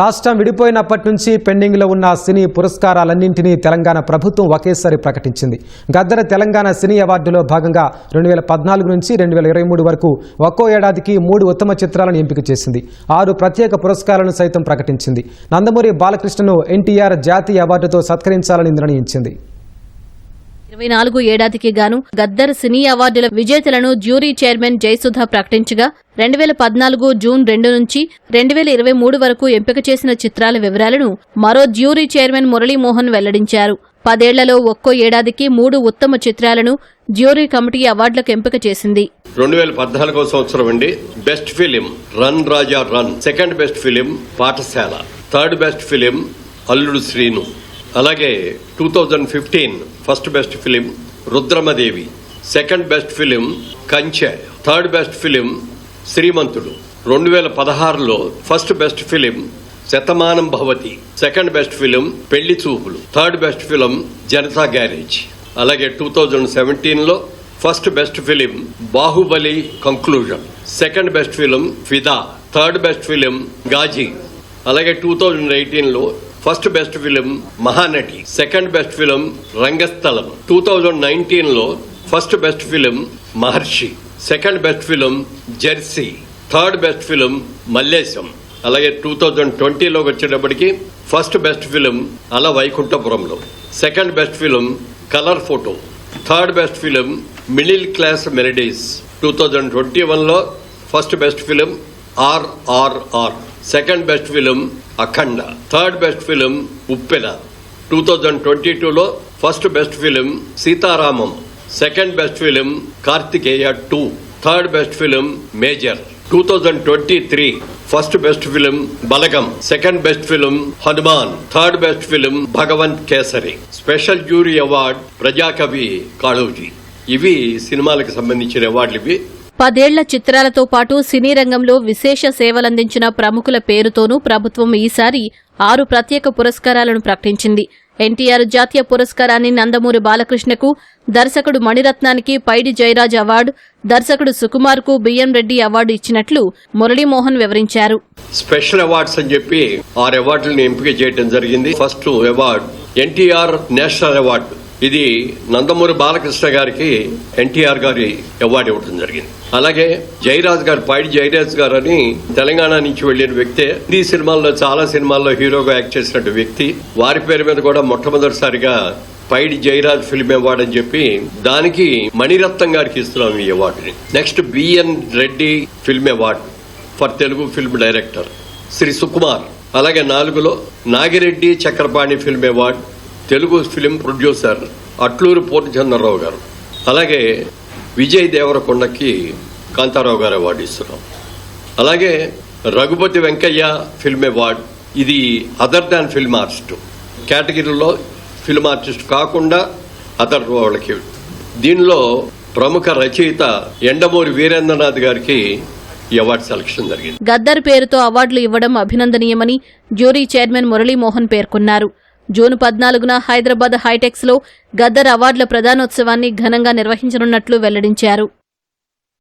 రాష్ట్రం విడిపోయినప్పటి నుంచి పెండింగ్లో ఉన్న సినీ పురస్కారాలన్నింటినీ తెలంగాణ ప్రభుత్వం ఒకేసారి ప్రకటించింది. గద్దర తెలంగాణ సినీ అవార్డులో భాగంగా రెండు వేల పద్నాలుగు నుంచి రెండు వేల ఇరవై మూడు వరకు ఒక్కో ఏడాదికి మూడు ఉత్తమ చిత్రాలను ఎంపిక చేసింది. ఆరు ప్రత్యేక పురస్కారాలను సైతం ప్రకటించింది. నందమూరి బాలకృష్ణను ఎన్టీఆర్ జాతీయ అవార్డుతో సత్కరించాలని నిర్ణయించింది. ఇరవై నాలుగు ఏడాదికి గాను గద్దర్ సినీ అవార్డుల విజేతలను జ్యూరీ చైర్మన్ జయసుధ ప్రకటించగా రెండు వేల పద్నాలుగు జూన్ రెండు నుంచి రెండు వేల ఇరవై మూడు వరకు ఎంపిక చేసిన చిత్రాల వివరాలను మరో జ్యూరీ చైర్మన్ మురళీమోహన్ వెల్లడించారు. పదేళ్ళలో ఒక్కో ఏడాదికి మూడు ఉత్తమ చిత్రాలను జ్యూరీ కమిటీ అవార్డులకు ఎంపిక చేసింది. రెండు వేల పద్నాలుగో సంవత్సరం అండి. Best film Run Raja Run. Second best film Pathasala. Third best film Alludu Srinu. అలాగే two thousand fifteen first best film Rudramadevi second best film Kanche third best film Srimanthudu. రెండు వేల పదహారులో first best film Shatamanam Bhavati second best film Pelli Choopulu third best film Janatha Garage. అలాగే two thousand సెవెంటీన్లో first best film Baahubali Conclusion second best film Fidaa third best film Ghazi. అలాగే two thousand ఎయిటీన్లో first best film Mahanati second best film Rangasthalam two thousand నైన్టీన్లో first best film Maharshi second best film Jersey third best film Mallesham అలాగే two thousand ట్వంటీలోకి వచ్చేటప్పటికి first best film Ala Vaikunthapurramuloo second best film Colour Photo third best film Middle Class Melodies two thousand twenty వన్లో first best film RRR second best film Akhanda. Third best film Uppena. Two thousand twenty టూలో first best film Sitaramam. Second best film Karthikeya two third best film Major. Two thousand twenty three first best film Balagam. Second best film Hanuman. Third best film Bhagavanth Kesari. Special jury award Prajakavi Kaloji. ఇవి సినిమాలకు సంబంధించిన అవార్డులు ఇవి. పదేళ్ళ చిత్రాలతో పాటు సినీ రంగంలో విశేష సేవలందించిన ప్రముఖుల పేరుతోనూ ప్రభుత్వం ఈసారి ఆరు ప్రత్యేక పురస్కారాలను ప్రకటించింది. ఎన్టీఆర్ జాతీయ పురస్కారాన్ని నందమూరి బాలకృష్ణకు దర్శకుడు మణిరత్నానికి పైడి జయరాజ్ అవార్డు దర్శకుడు సుకుమార్కు బిఎం రెడ్డి అవార్డు ఇచ్చినట్లు మురళీమోహన్ వివరించారు. స్పెషల్ అవార్డ్స్ అని చెప్పి ఆరు అవార్డులను ఎంపిక చేయడం జరిగింది. First award NTR national award. ఇది నందమూరి బాలకృష్ణ గారికి ఎన్టీఆర్ గారి అవార్డు ఇవ్వడం జరిగింది. అలాగే జయరాజ్ గారు పైడి జయరాజ్ గారు అని తెలంగాణ నుంచి వెళ్ళిన వ్యక్తే. హిందీ సినిమాల్లో చాలా సినిమాల్లో హీరోగా యాక్ట్ చేసినట్టు వ్యక్తి. వారి పేరు మీద కూడా మొట్టమొదటిసారిగా పైడి జయరాజ్ ఫిల్మ్ అవార్డు అని చెప్పి దానికి మణిరత్నం గారికి ఇస్తున్నాం ఈ అవార్డుని. Next B N Reddy film award for Telugu film director Shri Sukumar. అలాగే నాలుగులో Nagireddy Chakrapani film award Telugu film producer Atluru Purnachandrarao garu. అలాగే విజయ్ దేవరకొండకి కాంతారావు గారు అవార్డు ఇస్తున్నాం అలాగే రఘుపతి వెంకయ్య ఫిల్మ్ అవార్డ్ ఇది అదర్ దాన్ ఫిల్మ్ ఆర్టిస్ట్. కేటగిరీలో ఫిల్మ్ ఆర్టిస్ట్ కాకుండా అదర్ వాళ్ళకి. దీనిలో ప్రముఖ రచయిత ఎండమూరి వీరేంద్రనాథ్ గారికి ఈ అవార్డు సెలక్షన్ జరిగింది. గద్దర్ పేరుతో అవార్డులు ఇవ్వడం అభినందనీయమని జ్యూరీ చైర్మన్ మురళీమోహన్ పేర్కొన్నారు. జూన్ పద్నాలుగున హైదరాబాద్ హైటెక్స్లో గద్దర్ అవార్డుల ప్రదానోత్సవాన్ని ఘనంగా నిర్వహించనున్నట్లు వెల్లడించారు.